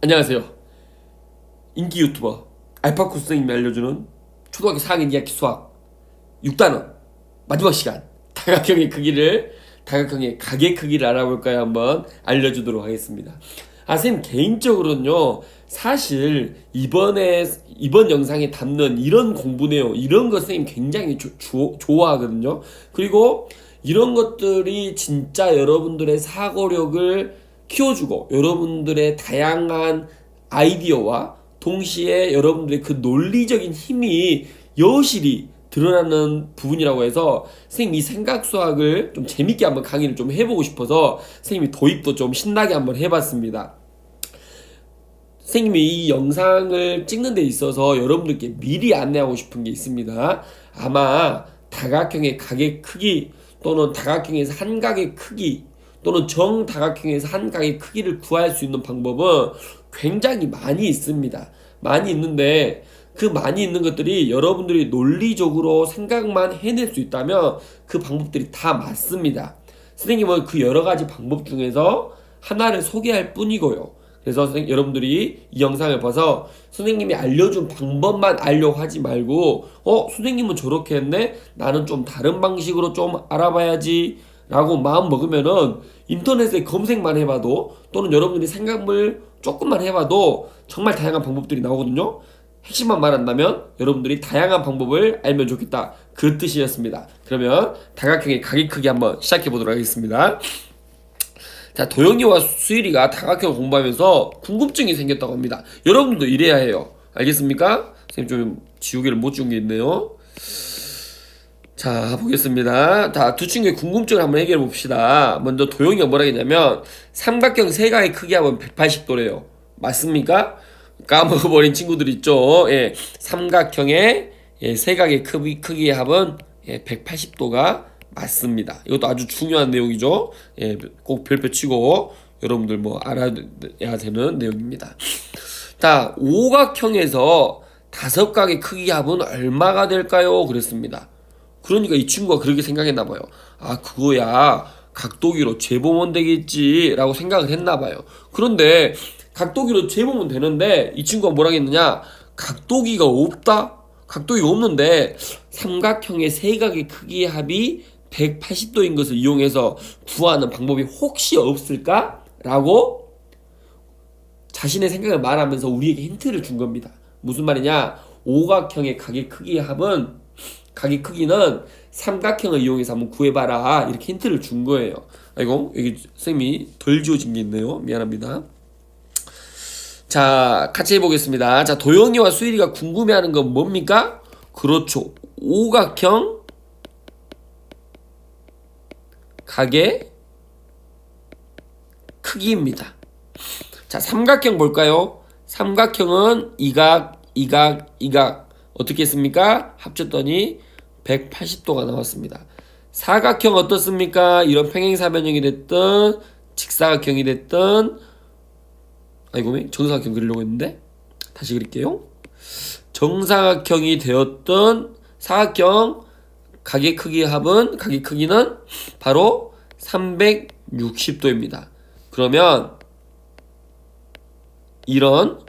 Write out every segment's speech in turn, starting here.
안녕하세요. 인기 유튜버 알파쿠 선생님이 알려주는 초등학교 4학년 2학기 수학 6단원 마지막 시간 다각형의 크기를 다각형의 가게 크기를 알아볼까요? 한번 알려주도록 하겠습니다. 아 선생님 개인적으로는요 사실 이번에 이번 영상에 담는 이런 공부 내용 이런 거 선생님 굉장히 조, 조, 좋아하거든요. 그리고 이런 것들이 진짜 여러분들의 사고력을 키워주고 여러분들의 다양한 아이디어와 동시에 여러분들의 그 논리적인 힘이 여실히 드러나는 부분이라고 해서 선생님 이 생각 수학을 좀 재밌게 한번 강의를 좀 해보고 싶어서 선생님이 도입도 좀 신나게 한번 해봤습니다. 선생님이 이 영상을 찍는 데 있어서 여러분들께 미리 안내하고 싶은 게 있습니다. 아마 다각형의 가게 크기 또는 다각형에서 한 각의 크기 또는 정다각형에서 한 각의 크기를 구할 수 있는 방법은 굉장히 많이 있습니다. 많이 있는데 그 많이 있는 것들이 여러분들이 논리적으로 생각만 해낼 수 있다면 그 방법들이 다 맞습니다. 선생님은 그 여러 가지 방법 중에서 하나를 소개할 뿐이고요. 그래서 선생님, 여러분들이 이 영상을 봐서 선생님이 알려준 방법만 알려고 하지 말고 어 선생님은 저렇게 했네 나는 좀 다른 방식으로 좀 알아봐야지 라고 마음 먹으면은 인터넷에 검색만 해봐도 또는 여러분들이 생각을 조금만 해봐도 정말 다양한 방법들이 나오거든요. 핵심만 말한다면 여러분들이 다양한 방법을 알면 좋겠다. 그 뜻이었습니다. 그러면 다각형의 가기 크기 한번 시작해 보도록 하겠습니다. 자, 도영이와 수일이가 다각형 공부하면서 궁금증이 생겼다고 합니다. 여러분도 이래야 해요. 알겠습니까? 선생님 좀 지우개를 못 지운 게 있네요. 자, 보겠습니다. 자, 두 친구의 궁금증을 한번 해결해 봅시다. 먼저 도영이가 뭐라 했냐면, 삼각형 세가의 크기 합은 180도래요. 맞습니까? 까먹어버린 친구들 있죠. 예, 삼각형의 예, 세각의 크기, 크기의 합은 예, 180도가 맞습니다. 이것도 아주 중요한 내용이죠. 예, 꼭 별표 치고 여러분들 뭐 알아야 되는 내용입니다. 자, 오각형에서 다섯 각의 크기 합은 얼마가 될까요? 그랬습니다. 그러니까 이 친구가 그렇게 생각했나 봐요. 아, 그거야. 각도기로 재보면 되겠지라고 생각을 했나 봐요. 그런데 각도기로 재보면 되는데 이 친구가 뭐라 했느냐? 각도기가 없다. 각도기가 없는데 삼각형의 세각의 크기의 합이 180도인 것을 이용해서 구하는 방법이 혹시 없을까? 라고 자신의 생각을 말하면서 우리에게 힌트를 준 겁니다. 무슨 말이냐? 오각형의 각의 크기의 합은 각의 크기는 삼각형을 이용해서 한번 구해봐라 이렇게 힌트를 준 거예요. 아이고 여기 쌤이 덜 지워진 게 있네요. 미안합니다. 자 같이 해보겠습니다. 자 도영이와 수일이가 궁금해하는 건 뭡니까? 그렇죠. 오각형 각의 크기입니다. 자 삼각형 볼까요? 삼각형은 이각, 이각, 이각 어떻게 했습니까? 합쳤더니 180도가 나왔습니다. 사각형 어떻습니까? 이런 평행사변형이 됐든 직사각형이 됐든 아이고 정사각형 그리려고 했는데 다시 그릴게요. 정사각형이 되었던 사각형 각의 크기의 합은 각의 크기는 바로 360도입니다. 그러면 이런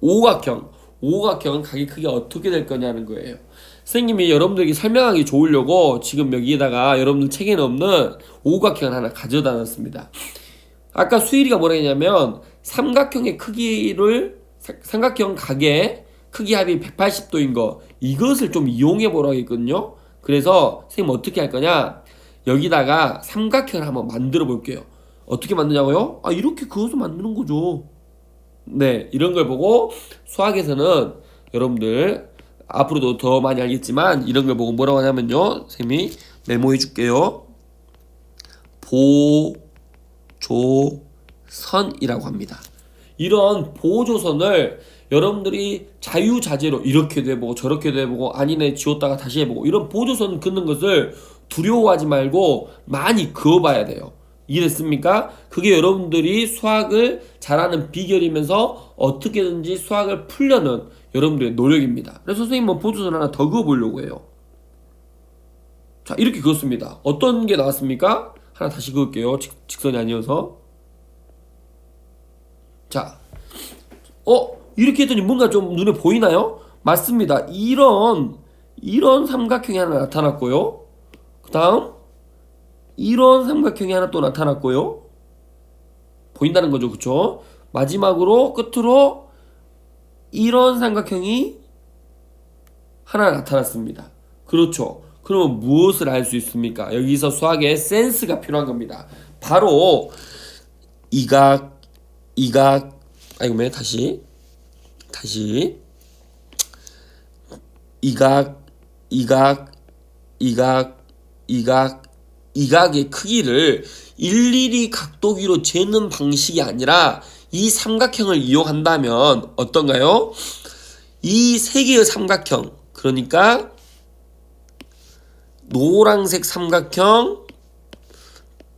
오각형 오각형은 각의 크기가 어떻게 될 거냐는 거예요. 선생님이 여러분들에게 설명하기 좋으려고 지금 여기에다가 여러분들 책에는 없는 오각형을 하나 가져다 놨습니다. 아까 수일이가 뭐라 했냐면 삼각형의 크기를 삼각형 각의 크기 합이 180도인 거 이것을 좀 이용해 보라고 했거든요. 그래서 선생님 어떻게 할 거냐? 여기다가 삼각형을 한번 만들어 볼게요. 어떻게 만드냐고요? 아 이렇게 그것을 만드는 거죠. 네 이런 걸 보고 수학에서는 여러분들 앞으로도 더 많이 알겠지만 이런 걸 보고 뭐라고 하냐면요. 쌤이 메모해 줄게요. 보조선이라고 합니다. 이런 보조선을 여러분들이 자유자재로 이렇게도 해보고 저렇게도 해보고 아니네 지웠다가 다시 해보고 이런 보조선 긋는 것을 두려워하지 말고 많이 그어봐야 돼요. 이해됐습니까? 그게 여러분들이 수학을 잘하는 비결이면서 어떻게든지 수학을 풀려는 여러분들의 노력입니다. 그래서 선생님은 보조선 하나 더 그어보려고 해요. 자, 이렇게 그었습니다. 어떤 게 나왔습니까? 하나 다시 그을게요. 직, 직선이 아니어서. 자, 어 이렇게 했더니 뭔가 좀 눈에 보이나요? 맞습니다. 이런 이런 삼각형이 하나 나타났고요. 그 다음 이런 삼각형이 하나 또 나타났고요. 보인다는 거죠, 그쵸? 마지막으로 끝으로 이런 삼각형이 하나 나타났습니다. 그렇죠. 그러면 무엇을 알 수 있습니까? 여기서 수학의 센스가 필요한 겁니다. 바로 이각, 이각, 아이고 매 다시, 다시 이각, 이각, 이각, 이각, 이각의 크기를 일일이 각도기로 재는 방식이 아니라 이 삼각형을 이용한다면 어떤가요? 이 세 개의 삼각형, 그러니까 노란색 삼각형,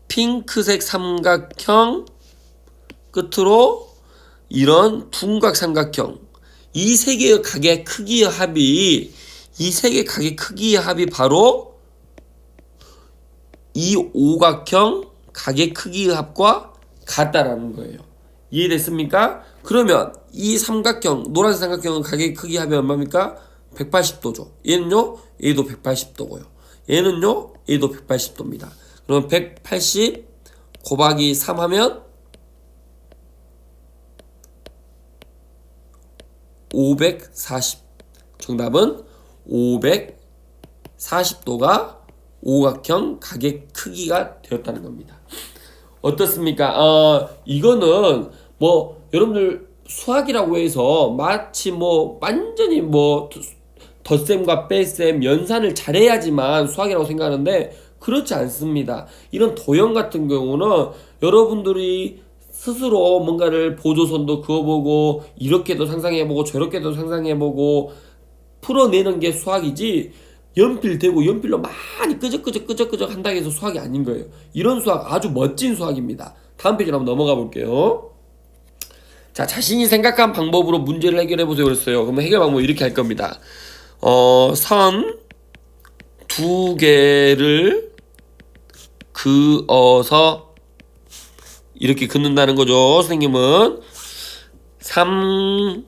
핑크색 삼각형, 끝으로 이런 둔각 삼각형, 이 세 개의 각의 크기의 합이 이 세 개의 각의 크기의 합이 바로 이 오각형 각의 크기의 합과 같다라는 거예요. 이해됐습니까? 그러면 이 삼각형 노란색 삼각형은 각의 크기 합이 얼마입니까? 180도죠. 얘는요, 얘도 180도고요. 얘는요, 얘도 180도입니다. 그럼 180 곱하기 3 하면 540. 정답은 540도가 오각형 각의 크기가 되었다는 겁니다. 어떻습니까? 어, 이거는 뭐 여러분들 수학이라고 해서 마치 뭐 완전히 뭐 덧셈과 뺄셈 연산을 잘해야지만 수학이라고 생각하는데 그렇지 않습니다. 이런 도형 같은 경우는 여러분들이 스스로 뭔가를 보조선도 그어보고 이렇게도 상상해보고 저렇게도 상상해보고 풀어내는 게 수학이지 연필 대고 연필로 많이 끄적끄적 끄적끄적 한다고 해서 수학이 아닌 거예요. 이런 수학 아주 멋진 수학입니다. 다음 페이지로 한번 넘어가 볼게요. 자, 자신이 생각한 방법으로 문제를 해결해 보세요 그랬어요. 그러면 해결 방법 이렇게 할 겁니다. 어, 선 두 개를 그어서 이렇게 긋는다는 거죠. 선생님은 삼각형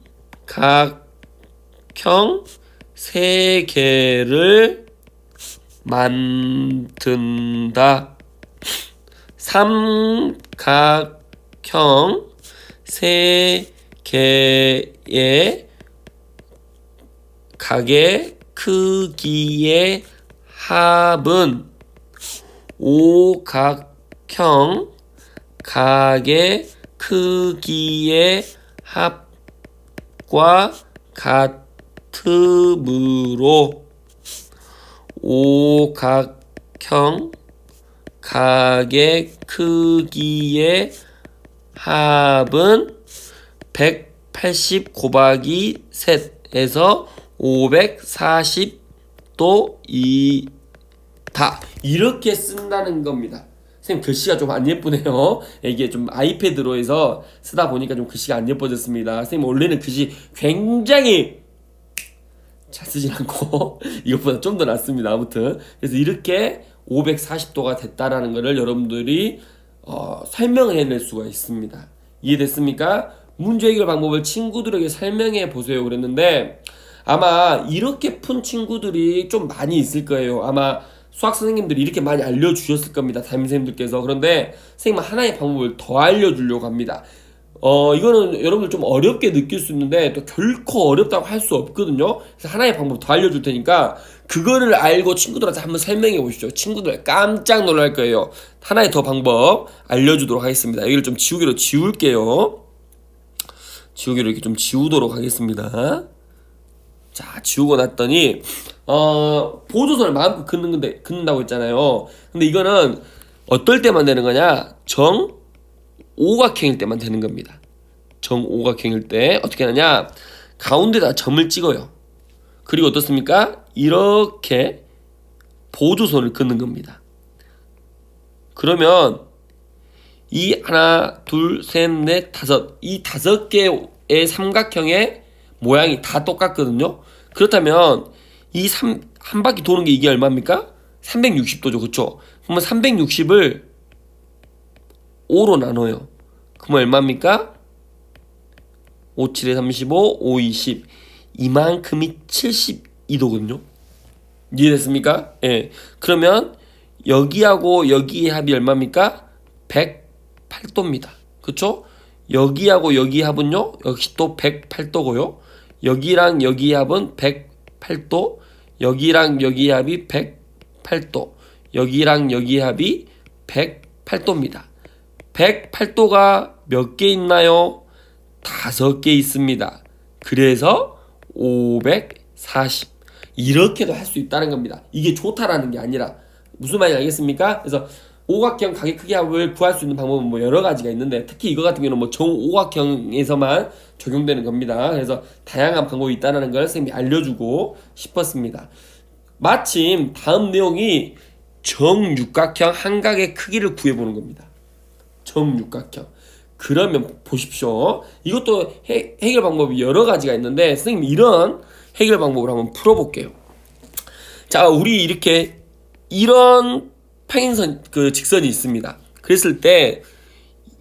세 개를 만든다. 삼각형 세 개의 각의 크기의 합은 오각형 각의 크기의 합과 같 으므로 오각형 각의 크기의 합은 180 곱하기 셋에서 540도 이다 이렇게 쓴다는 겁니다. 선생님 글씨가 좀 안 예쁘네요. 이게 좀 아이패드로 해서 쓰다 보니까 좀 글씨가 안 예뻐졌습니다. 선생님 원래는 글씨 굉장히 잘 쓰진 않고 이것보다 좀 더 낫습니다. 아무튼 그래서 이렇게 540도가 됐다라는 것을 여러분들이 어, 설명을 해낼 수가 있습니다. 이해됐습니까? 문제 해결 방법을 친구들에게 설명해 보세요 그랬는데 아마 이렇게 푼 친구들이 좀 많이 있을 거예요. 아마 수학 선생님들이 이렇게 많이 알려주셨을 겁니다. 담임 선생님들께서. 그런데 선생님 하나의 방법을 더 알려주려고 합니다. 어, 이거는 여러분들 좀 어렵게 느낄 수 있는데 또 결코 어렵다고 할 수 없거든요. 그래서 하나의 방법 더 알려줄 테니까 그거를 알고 친구들한테 한번 설명해 보시죠. 친구들 깜짝 놀랄 거예요. 하나의 더 방법 알려주도록 하겠습니다. 여기를 좀 지우개로 지울게요. 지우개로 이렇게 좀 지우도록 하겠습니다. 자, 지우고 났더니 어, 보조선을 마음껏 긋는 건데 긋는다고 했잖아요. 근데 이거는 어떨 때만 되는 거냐? 정 오각형일 때만 되는 겁니다. 정 오각형일 때 어떻게 하느냐? 가운데다 점을 찍어요. 그리고 어떻습니까? 이렇게 보조선을 긋는 겁니다. 그러면 이 하나, 둘, 셋, 넷, 다섯 이 다섯 개의 삼각형의 모양이 다 똑같거든요. 그렇다면 이 한 바퀴 도는 게 이게 얼마입니까? 360도죠. 그쵸? 그러면 360을 5로 나눠요. 그러면 얼마입니까? 5, 7에 35, 5, 20. 이만큼이 72도거든요. 이해됐습니까? 예. 그러면 여기하고 여기의 합이 얼마입니까? 108도입니다. 그쵸? 여기하고 여기 합은요, 역시 또 108도고요. 여기랑 여기 합은 108도, 여기랑 여기 합이 108도, 여기랑 여기 합이 108도입니다. 108도가 몇 개 있나요? 다섯 개 있습니다. 그래서 540. 이렇게도 할 수 있다는 겁니다. 이게 좋다라는 게 아니라 무슨 말인지 알겠습니까? 그래서 오각형 가게 크기 합을 구할 수 있는 방법은 뭐 여러 가지가 있는데 특히 이거 같은 경우는 뭐 정오각형에서만 적용되는 겁니다. 그래서 다양한 방법이 있다는 걸 선생님이 알려주고 싶었습니다. 마침 다음 내용이 정육각형 한각의 크기를 구해보는 겁니다. 정육각형. 그러면 보십시오. 이것도 해, 해결 방법이 여러 가지가 있는데 선생님 이런 해결 방법을 한번 풀어볼게요. 자, 우리 이렇게 이런 평행선 그 직선이 있습니다. 그랬을 때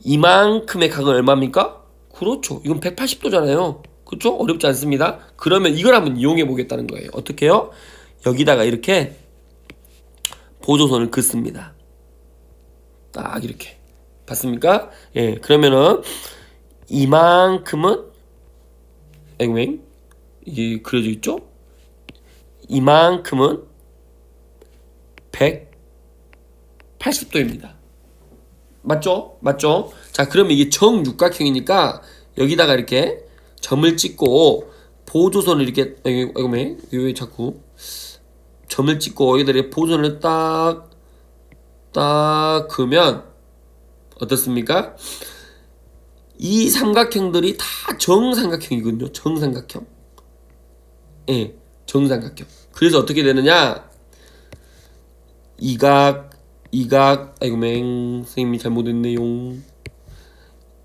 이만큼의 각은 얼마입니까? 그렇죠. 이건 180도잖아요. 그렇죠? 어렵지 않습니다. 그러면 이걸 한번 이용해 보겠다는 거예요. 어떻게요? 여기다가 이렇게 보조선을 긋습니다. 딱 이렇게. 봤습니까? 예. 그러면은 이만큼은 앵맹 이게 그려져 있죠? 이만큼은 180도입니다. 맞죠? 맞죠? 자, 그러면 이게 정육각형이니까 여기다가 이렇게 점을 찍고 보조선을 이렇게 여기 왜 자꾸 점을 찍고 여기다 보조선을 딱 딱 그으면 어떻습니까? 이 삼각형들이 다 정삼각형이거든요. 정삼각형. 예, 정삼각형. 그래서 어떻게 되느냐? 이각, 이각, 아이고 맹, 선생님이 잘못했네요.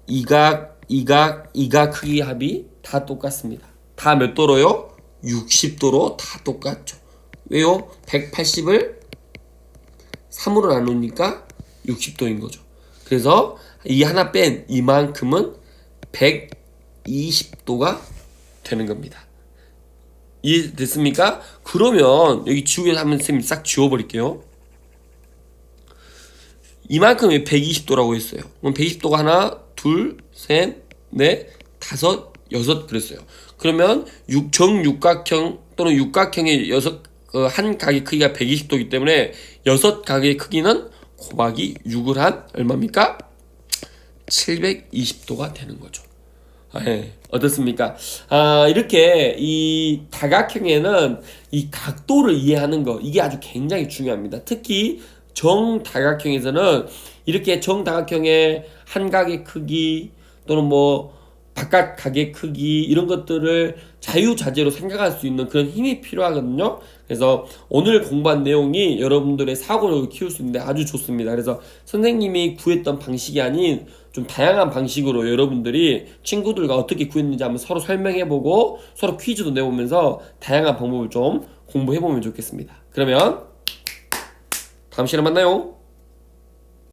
이각, 이각, 이각 크기 합이 다 똑같습니다. 다 몇 도로요? 60도로 다 똑같죠. 왜요? 180을 3으로 나누니까 60도인 거죠. 그래서 이 하나 뺀 이만큼은 120도가 되는 겁니다. 이해됐습니까? 그러면 여기 지우개를 한번 쌤이 싹 지워버릴게요. 이만큼이 120도라고 했어요. 그럼 120도가 하나, 둘, 셋, 넷, 다섯, 여섯 그랬어요. 그러면 육, 정육각형 또는 육각형의 여섯 어, 한 각의 크기가 120도이기 때문에 여섯 각의 크기는 곱하기 6을 한 얼마입니까? 720도가 되는 거죠. 아, 예. 어떻습니까? 아, 이렇게 이 다각형에는 이 각도를 이해하는 거 이게 아주 굉장히 중요합니다. 특히 정다각형에서는 이렇게 정다각형의 한 각의 크기 또는 뭐 바깥 각의 크기 이런 것들을 자유자재로 생각할 수 있는 그런 힘이 필요하거든요. 그래서 오늘 공부한 내용이 여러분들의 사고력을 키울 수 있는데 아주 좋습니다. 그래서 선생님이 구했던 방식이 아닌 좀 다양한 방식으로 여러분들이 친구들과 어떻게 구했는지 한번 서로 설명해보고 서로 퀴즈도 내보면서 다양한 방법을 좀 공부해보면 좋겠습니다. 그러면 다음 시간에 만나요.